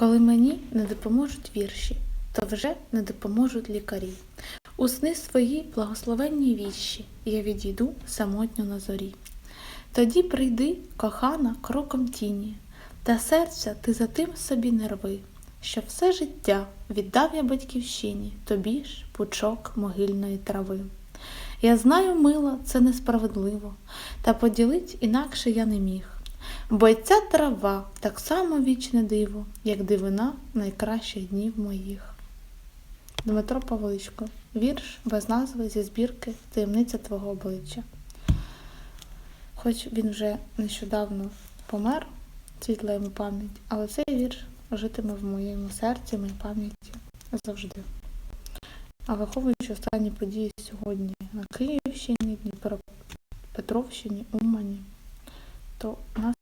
Коли мені не допоможуть вірші, то вже не допоможуть лікарі. У сни свої благословенні віщі я відійду самотньо на зорі. Тоді прийди, кохана, кроком тіні, та серця ти за тим собі не рви, що все життя віддав я батьківщині, тобі ж пучок могильної трави. Я знаю, мила, це несправедливо, та поділить інакше я не міг. Бо й ця трава так само вічне диво, як дивина найкращих днів моїх. Дмитро Павличко. Вірш без назви зі збірки Таємниця твого обличчя. Хоч він вже нещодавно помер, світла йому пам'ять, але цей вірш житиме в моєму серці, моїй пам'яті завжди. А враховуючи останні події сьогодні на Київщині, Дніпропетровщині, Умані, то у нас